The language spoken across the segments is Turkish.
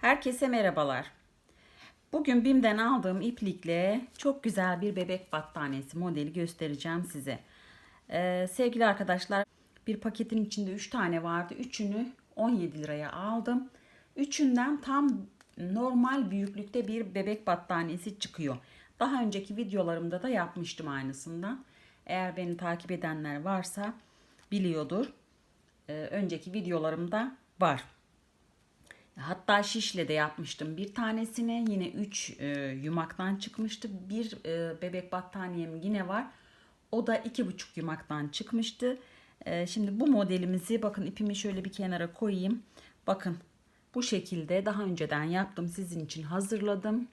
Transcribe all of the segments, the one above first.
Herkese merhabalar. Bugün BİM'den aldığım iplikle çok güzel bir bebek battaniyesi modeli göstereceğim size. Ee, sevgili arkadaşlar bir paketin içinde 3 tane vardı. Üçünü 17 liraya aldım. Üçünden tam normal büyüklükte bir bebek battaniyesi çıkıyor. Daha önceki videolarımda da yapmıştım aynısından. Eğer beni takip edenler varsa biliyordur. Ee, önceki videolarımda var. Hatta şişle de yapmıştım bir tanesine. Yine 3 e, yumaktan çıkmıştı. Bir e, bebek battaniyem yine var. O da iki buçuk yumaktan çıkmıştı. E, şimdi bu modelimizi bakın ipimi şöyle bir kenara koyayım. Bakın bu şekilde daha önceden yaptım. Sizin için hazırladım.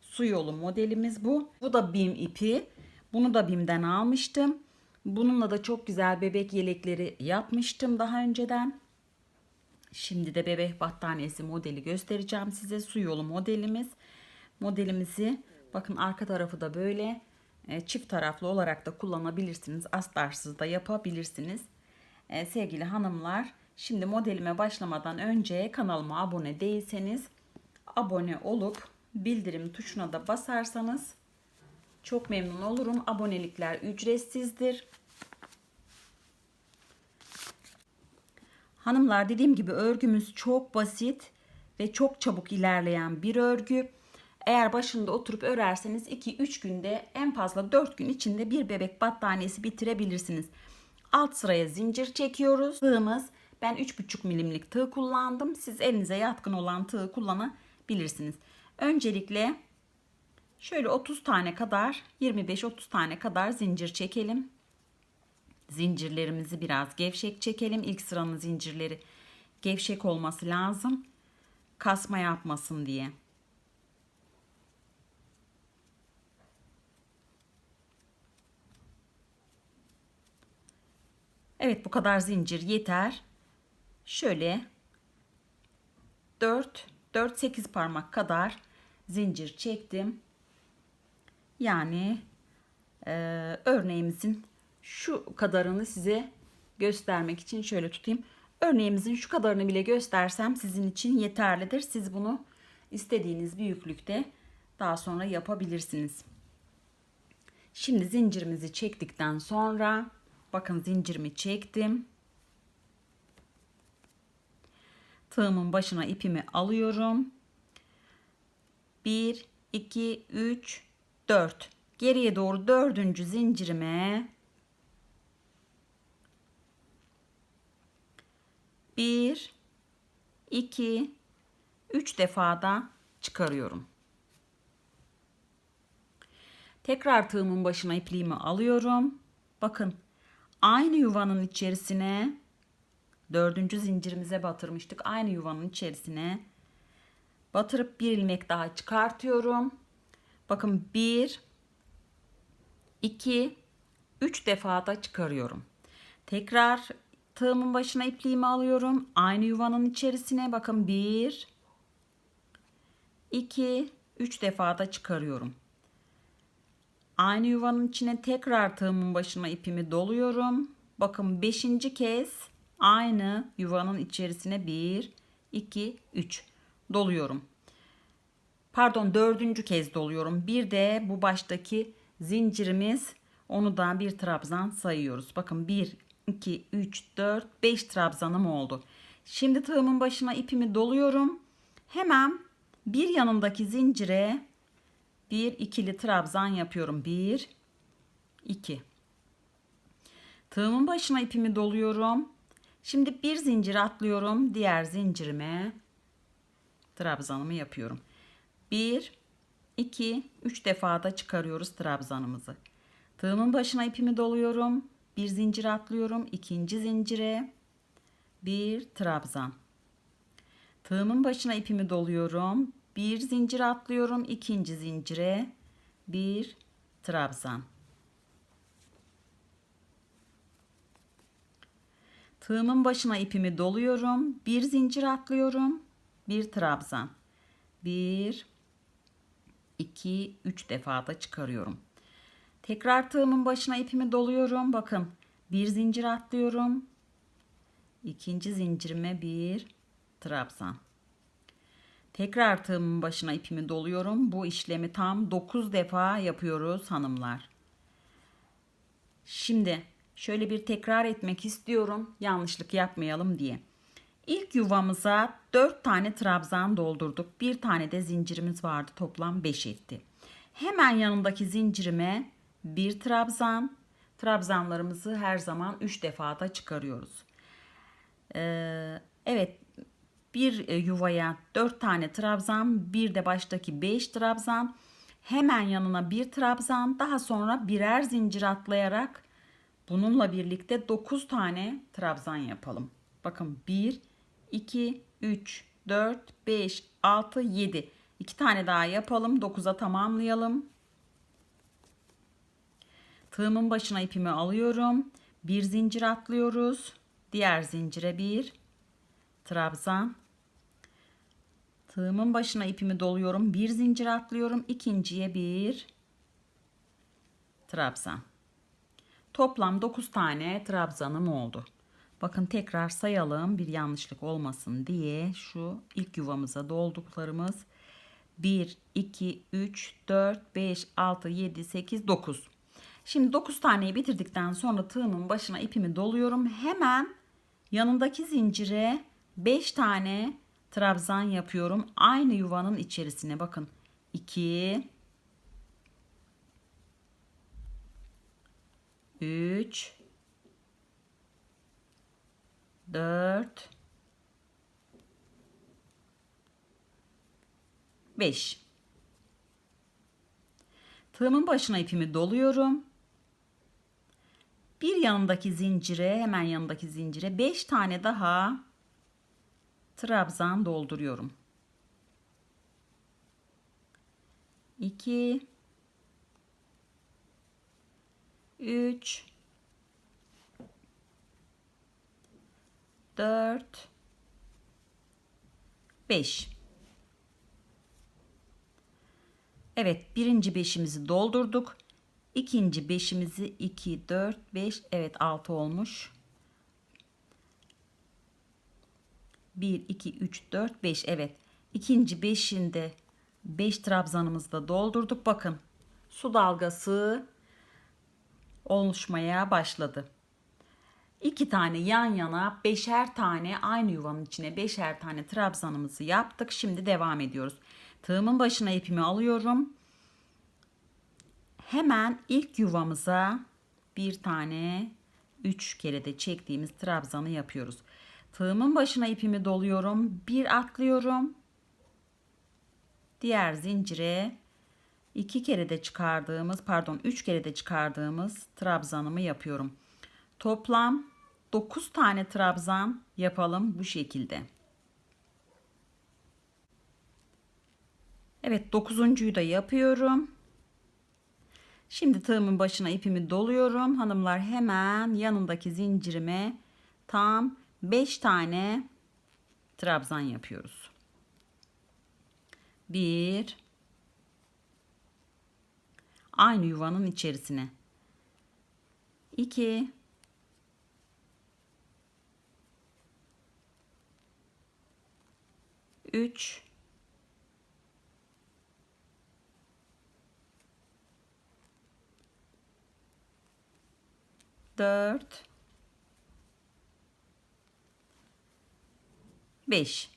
Su yolu modelimiz bu. Bu da BİM ipi. Bunu da BİM'den almıştım. Bununla da çok güzel bebek yelekleri yapmıştım daha önceden. Şimdi de bebek battaniyesi modeli göstereceğim size. Su yolu modelimiz. Modelimizi bakın arka tarafı da böyle e, çift taraflı olarak da kullanabilirsiniz. Astarsız da yapabilirsiniz. E, sevgili hanımlar şimdi modelime başlamadan önce kanalıma abone değilseniz abone olup bildirim tuşuna da basarsanız çok memnun olurum. Abonelikler ücretsizdir. Hanımlar dediğim gibi örgümüz çok basit ve çok çabuk ilerleyen bir örgü. Eğer başında oturup örerseniz 2-3 günde en fazla 4 gün içinde bir bebek battaniyesi bitirebilirsiniz. Alt sıraya zincir çekiyoruz. Tığımız ben 3,5 milimlik tığ kullandım. Siz elinize yatkın olan tığı kullanabilirsiniz. Öncelikle şöyle 30 tane kadar 25-30 tane kadar zincir çekelim. Zincirlerimizi biraz gevşek çekelim. İlk sıranın zincirleri gevşek olması lazım. Kasma yapmasın diye. Evet bu kadar zincir yeter. Şöyle 4 4 8 parmak kadar zincir çektim. Yani e, örneğimizin şu kadarını size göstermek için şöyle tutayım. Örneğimizin şu kadarını bile göstersem sizin için yeterlidir. Siz bunu istediğiniz büyüklükte daha sonra yapabilirsiniz. Şimdi zincirimizi çektikten sonra bakın zincirimi çektim. Tığımın başına ipimi alıyorum. 1 2 3 4 geriye doğru dördüncü zincirime 1 2 3 defa da çıkarıyorum. Tekrar tığımın başına ipliğimi alıyorum. Bakın aynı yuvanın içerisine dördüncü zincirimize batırmıştık. Aynı yuvanın içerisine batırıp bir ilmek daha çıkartıyorum. Bakın 1 2 3 defa da çıkarıyorum. Tekrar tığımın başına ipliğimi alıyorum. Aynı yuvanın içerisine bakın 1 2 3 defa da çıkarıyorum. Aynı yuvanın içine tekrar tığımın başına ipimi doluyorum. Bakın 5. kez aynı yuvanın içerisine 1 2 3 doluyorum. Pardon dördüncü kez doluyorum. Bir de bu baştaki zincirimiz onu da bir trabzan sayıyoruz. Bakın 1 2, 3, 4, 5 trabzanım oldu. Şimdi tığımın başına ipimi doluyorum. Hemen bir yanındaki zincire bir ikili trabzan yapıyorum. 1, 2. Tığımın başına ipimi doluyorum. Şimdi bir zincir atlıyorum. Diğer zincirime trabzanımı yapıyorum. 1, 2, 3 defa da çıkarıyoruz trabzanımızı. Tığımın başına ipimi doluyorum bir zincir atlıyorum ikinci zincire. Bir trabzan. Tığımın başına ipimi doluyorum. Bir zincir atlıyorum ikinci zincire. Bir trabzan. Tığımın başına ipimi doluyorum. Bir zincir atlıyorum bir trabzan. Bir iki üç defada çıkarıyorum Tekrar tığımın başına ipimi doluyorum. Bakın bir zincir atlıyorum. İkinci zincirime bir trabzan. Tekrar tığımın başına ipimi doluyorum. Bu işlemi tam 9 defa yapıyoruz hanımlar. Şimdi şöyle bir tekrar etmek istiyorum. Yanlışlık yapmayalım diye. İlk yuvamıza 4 tane trabzan doldurduk. Bir tane de zincirimiz vardı. Toplam 5 etti. Hemen yanındaki zincirime bir trabzan. Trabzanlarımızı her zaman 3 defada çıkarıyoruz. Ee, evet bir e, yuvaya 4 tane trabzan, bir de baştaki 5 trabzan, hemen yanına bir trabzan, daha sonra birer zincir atlayarak bununla birlikte 9 tane trabzan yapalım. Bakın 1 2 3 4 5 6 7 2 tane daha yapalım. 9'a tamamlayalım. Tığımın başına ipimi alıyorum. Bir zincir atlıyoruz. Diğer zincire bir trabzan. Tığımın başına ipimi doluyorum. Bir zincir atlıyorum. ikinciye bir trabzan. Toplam 9 tane trabzanım oldu. Bakın tekrar sayalım bir yanlışlık olmasın diye şu ilk yuvamıza dolduklarımız 1, 2, 3, 4, 5, 6, 7, 8, 9. Şimdi 9 taneyi bitirdikten sonra tığımın başına ipimi doluyorum. Hemen yanındaki zincire 5 tane trabzan yapıyorum. Aynı yuvanın içerisine bakın. 2 3 4 5 Tığımın başına ipimi doluyorum. Bir yanındaki zincire, hemen yanındaki zincire 5 tane daha trabzan dolduruyorum. 2 3 4 5 Evet birinci beşimizi doldurduk. İkinci beşimizi 2, 4, 5 evet 6 olmuş. 1, 2, 3, 4, 5 evet. İkinci beşinde 5 trabzanımızı da doldurduk. Bakın su dalgası oluşmaya başladı. İki tane yan yana beşer tane aynı yuvanın içine beşer tane trabzanımızı yaptık. Şimdi devam ediyoruz. Tığımın başına ipimi alıyorum. Hemen ilk yuvamıza bir tane üç kere de çektiğimiz trabzanı yapıyoruz. Tığımın başına ipimi doluyorum. Bir atlıyorum. Diğer zincire iki kere de çıkardığımız pardon üç kere de çıkardığımız trabzanımı yapıyorum. Toplam 9 tane trabzan yapalım bu şekilde. Evet dokuzuncuyu da yapıyorum. Şimdi tığımın başına ipimi doluyorum. Hanımlar hemen yanındaki zincirime tam 5 tane trabzan yapıyoruz. 1 aynı yuvanın içerisine 2 3 4 5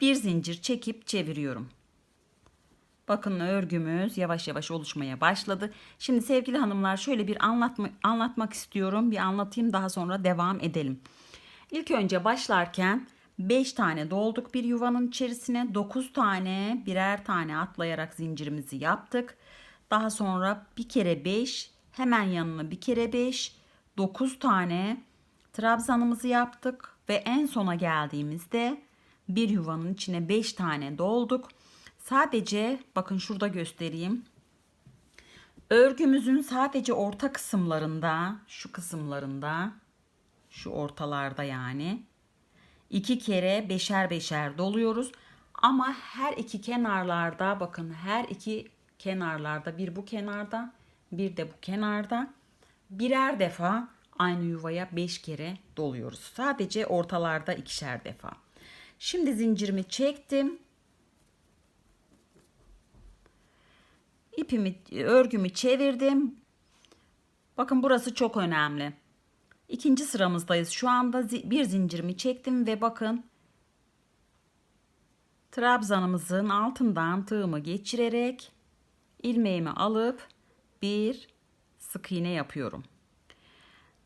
bir zincir çekip çeviriyorum. Bakın örgümüz yavaş yavaş oluşmaya başladı. Şimdi sevgili hanımlar şöyle bir anlatma, anlatmak istiyorum. Bir anlatayım daha sonra devam edelim. İlk önce başlarken 5 tane dolduk bir yuvanın içerisine 9 tane birer tane atlayarak zincirimizi yaptık. Daha sonra bir kere 5 hemen yanına bir kere 5 9 tane trabzanımızı yaptık ve en sona geldiğimizde bir yuvanın içine 5 tane dolduk. Sadece bakın şurada göstereyim. Örgümüzün sadece orta kısımlarında, şu kısımlarında, şu ortalarda yani iki kere beşer beşer doluyoruz. Ama her iki kenarlarda bakın her iki kenarlarda bir bu kenarda bir de bu kenarda birer defa aynı yuvaya 5 kere doluyoruz. Sadece ortalarda ikişer defa. Şimdi zincirimi çektim. İpimi, örgümü çevirdim. Bakın burası çok önemli. İkinci sıramızdayız. Şu anda bir zincirimi çektim ve bakın trabzanımızın altından tığımı geçirerek ilmeğimi alıp 1 sık iğne yapıyorum.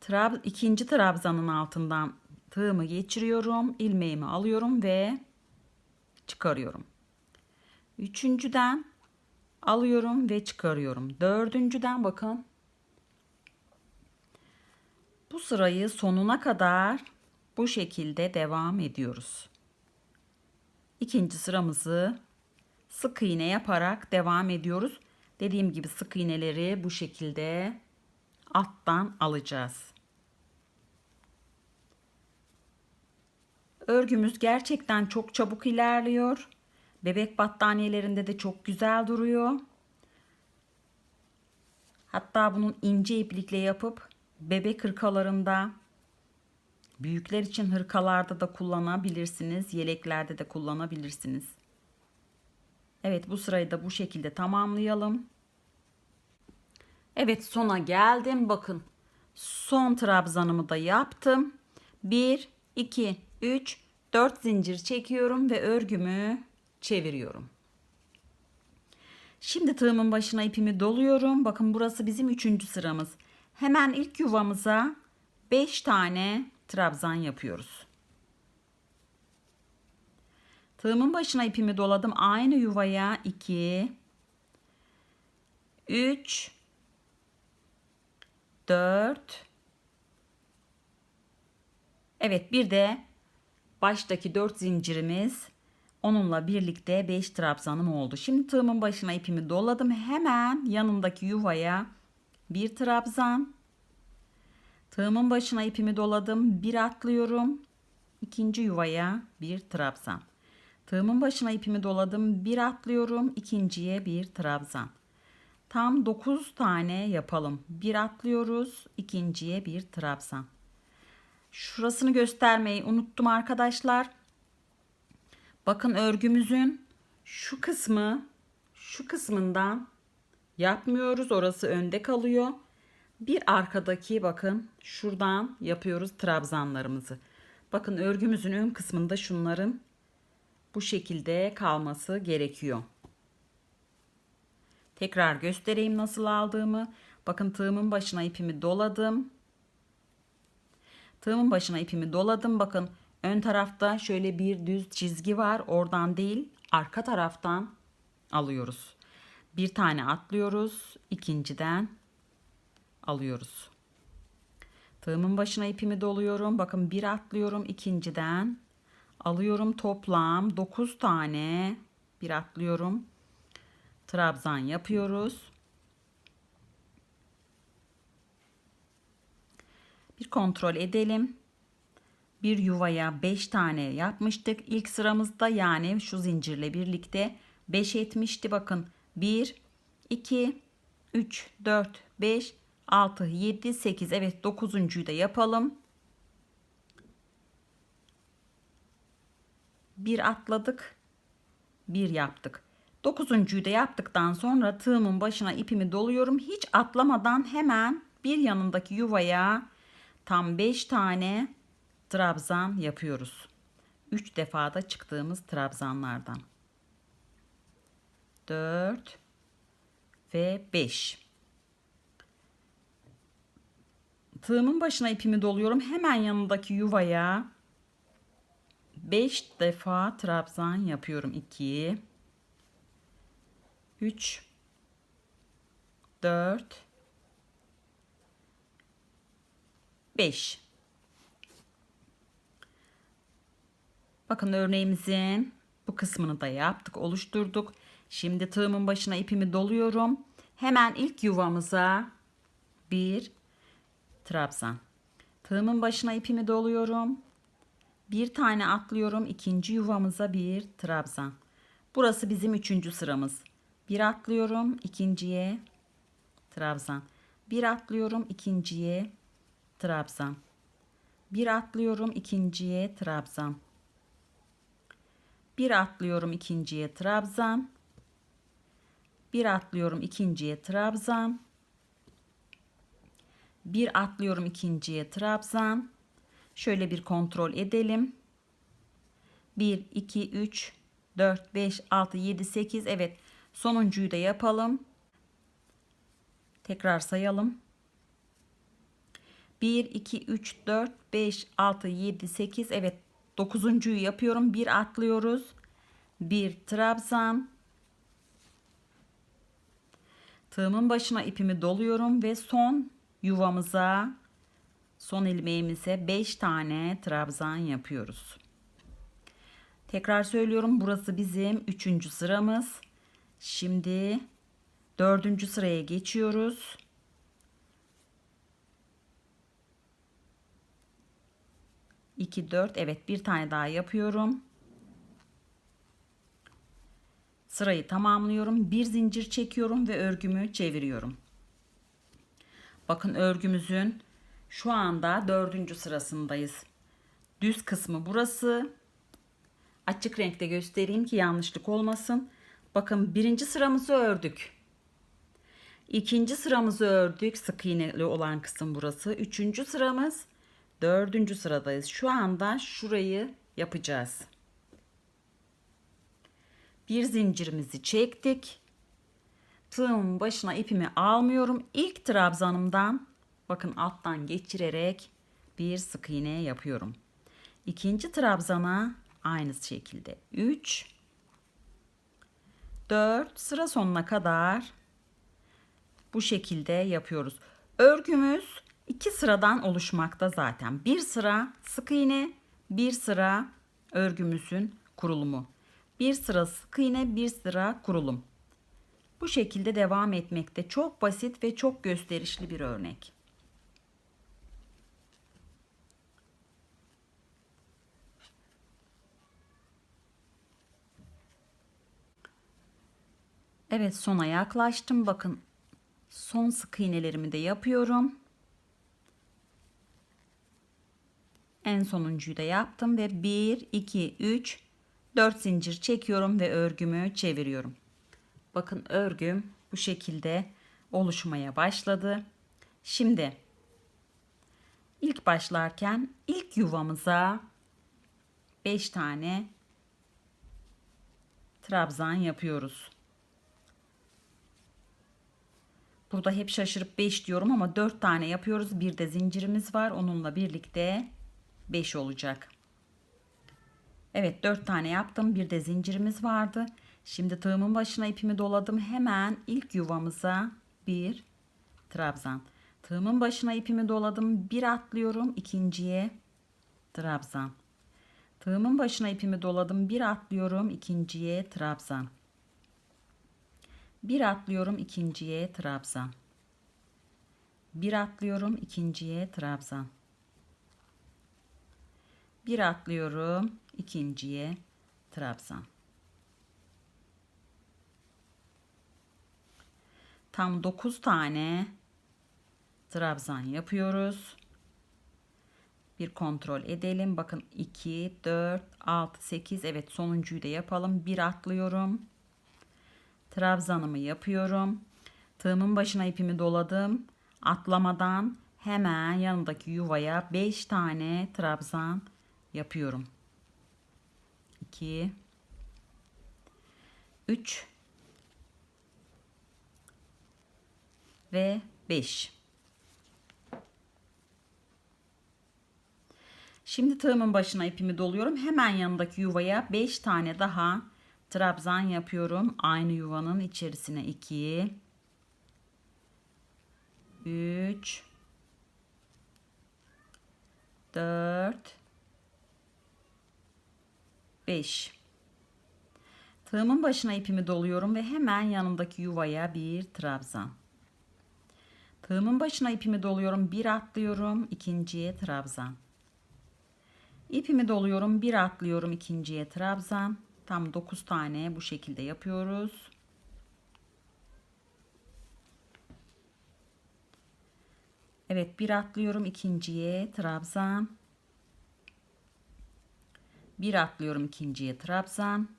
Trab ikinci trabzanın altından tığımı geçiriyorum, ilmeğimi alıyorum ve çıkarıyorum. Üçüncüden alıyorum ve çıkarıyorum. Dördüncüden bakın. Bu sırayı sonuna kadar bu şekilde devam ediyoruz. İkinci sıramızı sık iğne yaparak devam ediyoruz. Dediğim gibi sık iğneleri bu şekilde alttan alacağız. Örgümüz gerçekten çok çabuk ilerliyor. Bebek battaniyelerinde de çok güzel duruyor. Hatta bunun ince iplikle yapıp bebek hırkalarında, büyükler için hırkalarda da kullanabilirsiniz, yeleklerde de kullanabilirsiniz. Evet bu sırayı da bu şekilde tamamlayalım. Evet sona geldim. Bakın son trabzanımı da yaptım. 1, 2, 3, 4 zincir çekiyorum ve örgümü çeviriyorum. Şimdi tığımın başına ipimi doluyorum. Bakın burası bizim üçüncü sıramız. Hemen ilk yuvamıza 5 tane trabzan yapıyoruz. Tığımın başına ipimi doladım. Aynı yuvaya 2 3 4 Evet bir de baştaki 4 zincirimiz onunla birlikte 5 trabzanım oldu. Şimdi tığımın başına ipimi doladım. Hemen yanındaki yuvaya bir trabzan. Tığımın başına ipimi doladım. Bir atlıyorum. İkinci yuvaya bir trabzan. Tığımın başına ipimi doladım. Bir atlıyorum. ikinciye bir trabzan. Tam 9 tane yapalım. Bir atlıyoruz. ikinciye bir trabzan. Şurasını göstermeyi unuttum arkadaşlar. Bakın örgümüzün şu kısmı şu kısmından yapmıyoruz. Orası önde kalıyor. Bir arkadaki bakın şuradan yapıyoruz trabzanlarımızı. Bakın örgümüzün ön kısmında şunların bu şekilde kalması gerekiyor. Tekrar göstereyim nasıl aldığımı. Bakın tığımın başına ipimi doladım. Tığımın başına ipimi doladım. Bakın ön tarafta şöyle bir düz çizgi var. Oradan değil arka taraftan alıyoruz. Bir tane atlıyoruz. ikinciden alıyoruz. Tığımın başına ipimi doluyorum. Bakın bir atlıyorum ikinciden. Alıyorum toplam 9 tane. Bir atlıyorum. Trabzan yapıyoruz. Bir kontrol edelim. Bir yuvaya 5 tane yapmıştık. İlk sıramızda yani şu zincirle birlikte 5 etmişti. Bakın 1, 2, 3, 4, 5, 6, 7, 8. Evet 9.'yu da yapalım. Bir atladık. Bir yaptık. Dokuzuncuyu da yaptıktan sonra tığımın başına ipimi doluyorum. Hiç atlamadan hemen bir yanındaki yuvaya tam 5 tane trabzan yapıyoruz. 3 defada çıktığımız trabzanlardan. 4 ve 5. Tığımın başına ipimi doluyorum. Hemen yanındaki yuvaya 5 defa trabzan yapıyorum. 2 3 4 5 Bakın örneğimizin bu kısmını da yaptık, oluşturduk. Şimdi tığımın başına ipimi doluyorum. Hemen ilk yuvamıza bir trabzan. Tığımın başına ipimi doluyorum. Bir tane atlıyorum. ikinci yuvamıza bir trabzan. Burası bizim üçüncü sıramız. Bir atlıyorum. ikinciye trabzan. Bir atlıyorum. ikinciye trabzan. Bir atlıyorum. ikinciye trabzan. Bir atlıyorum. ikinciye trabzan. Bir atlıyorum ikinciye trabzan. Bir atlıyorum ikinciye trabzan. Şöyle bir kontrol edelim. 1, 2, 3, 4, 5, 6, 7, 8. Evet. Sonuncuyu da yapalım. Tekrar sayalım. 1, 2, 3, 4, 5, 6, 7, 8. Evet. Dokuzuncuyu yapıyorum. Bir atlıyoruz. Bir trabzan. Tığımın başına ipimi doluyorum ve son yuvamıza son ilmeğimize 5 tane trabzan yapıyoruz. Tekrar söylüyorum burası bizim 3. sıramız. Şimdi 4. sıraya geçiyoruz. İki, dört. Evet bir tane daha yapıyorum. Sırayı tamamlıyorum. Bir zincir çekiyorum ve örgümü çeviriyorum. Bakın örgümüzün şu anda dördüncü sırasındayız. Düz kısmı burası. Açık renkte göstereyim ki yanlışlık olmasın. Bakın birinci sıramızı ördük. İkinci sıramızı ördük. Sık iğneli olan kısım burası. Üçüncü sıramız. Dördüncü sıradayız. Şu anda şurayı yapacağız. Bir zincirimizi çektik. Tığımın başına ipimi almıyorum. İlk trabzanımdan bakın alttan geçirerek bir sık iğne yapıyorum. İkinci trabzana aynı şekilde 3 4 sıra sonuna kadar bu şekilde yapıyoruz. Örgümüz iki sıradan oluşmakta zaten. Bir sıra sık iğne, bir sıra örgümüzün kurulumu. Bir sıra sık iğne, bir sıra kurulum. Bu şekilde devam etmekte. Çok basit ve çok gösterişli bir örnek. Evet sona yaklaştım. Bakın son sık iğnelerimi de yapıyorum. En sonuncuyu da yaptım ve 1 2 3 4 zincir çekiyorum ve örgümü çeviriyorum. Bakın örgüm bu şekilde oluşmaya başladı. Şimdi ilk başlarken ilk yuvamıza 5 tane trabzan yapıyoruz. Burada hep şaşırıp 5 diyorum ama 4 tane yapıyoruz. Bir de zincirimiz var. Onunla birlikte 5 olacak. Evet 4 tane yaptım. Bir de zincirimiz vardı. Şimdi tığımın başına ipimi doladım. Hemen ilk yuvamıza bir trabzan. Tığımın başına ipimi doladım. Bir atlıyorum. ikinciye trabzan. Tığımın başına ipimi doladım. Bir atlıyorum. ikinciye trabzan. Bir atlıyorum. ikinciye trabzan. Bir atlıyorum. ikinciye trabzan. Bir atlıyorum. ikinciye trabzan. tam 9 tane trabzan yapıyoruz. Bir kontrol edelim. Bakın 2, 4, 6, 8. Evet sonuncuyu da yapalım. Bir atlıyorum. Trabzanımı yapıyorum. Tığımın başına ipimi doladım. Atlamadan hemen yanındaki yuvaya 5 tane trabzan yapıyorum. 2 3 ve 5. Şimdi tığımın başına ipimi doluyorum. Hemen yanındaki yuvaya 5 tane daha trabzan yapıyorum. Aynı yuvanın içerisine 2 3 4 5 Tığımın başına ipimi doluyorum ve hemen yanındaki yuvaya bir trabzan. Tığımın başına ipimi doluyorum. Bir atlıyorum. ikinciye trabzan. İpimi doluyorum. Bir atlıyorum. ikinciye trabzan. Tam 9 tane bu şekilde yapıyoruz. Evet bir atlıyorum. ikinciye trabzan. Bir atlıyorum. ikinciye trabzan.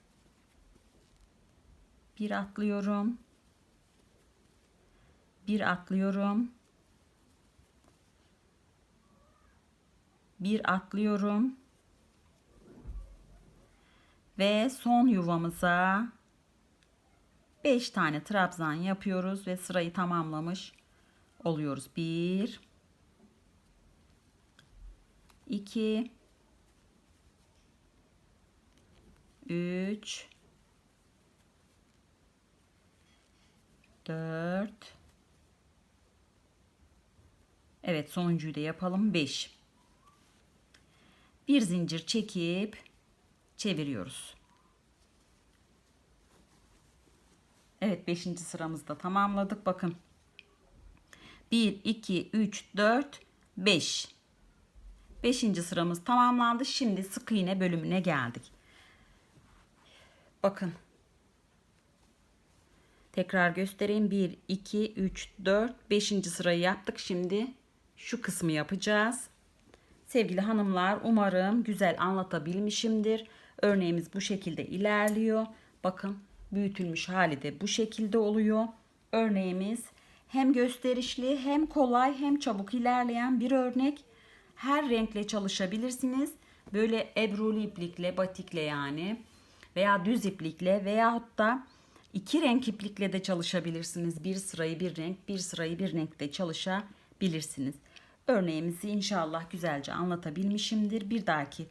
Bir atlıyorum. Bir atlıyorum. Bir atlıyorum. Ve son yuvamıza 5 tane trabzan yapıyoruz ve sırayı tamamlamış oluyoruz. 1 2 3 4 Evet sonuncuyu da yapalım. 5 bir zincir çekip çeviriyoruz. Evet 5. sıramızda tamamladık. Bakın. 1 2 3 4 5 5. sıramız tamamlandı. Şimdi sık iğne bölümüne geldik. Bakın. Tekrar göstereyim. 1 2 3 4 5. sırayı yaptık. Şimdi şu kısmı yapacağız. Sevgili hanımlar umarım güzel anlatabilmişimdir. Örneğimiz bu şekilde ilerliyor. Bakın büyütülmüş hali de bu şekilde oluyor. Örneğimiz hem gösterişli hem kolay hem çabuk ilerleyen bir örnek. Her renkle çalışabilirsiniz. Böyle ebrulu iplikle, batikle yani veya düz iplikle veyahut da iki renk iplikle de çalışabilirsiniz. Bir sırayı bir renk, bir sırayı bir renkte çalışabilirsiniz. Örneğimizi inşallah güzelce anlatabilmişimdir. Bir dahaki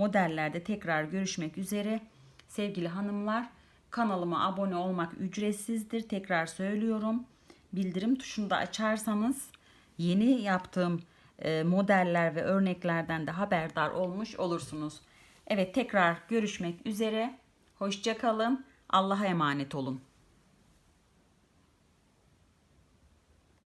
modellerde tekrar görüşmek üzere. Sevgili hanımlar kanalıma abone olmak ücretsizdir. Tekrar söylüyorum. Bildirim tuşunu da açarsanız yeni yaptığım e, modeller ve örneklerden de haberdar olmuş olursunuz. Evet tekrar görüşmek üzere. Hoşçakalın. Allah'a emanet olun.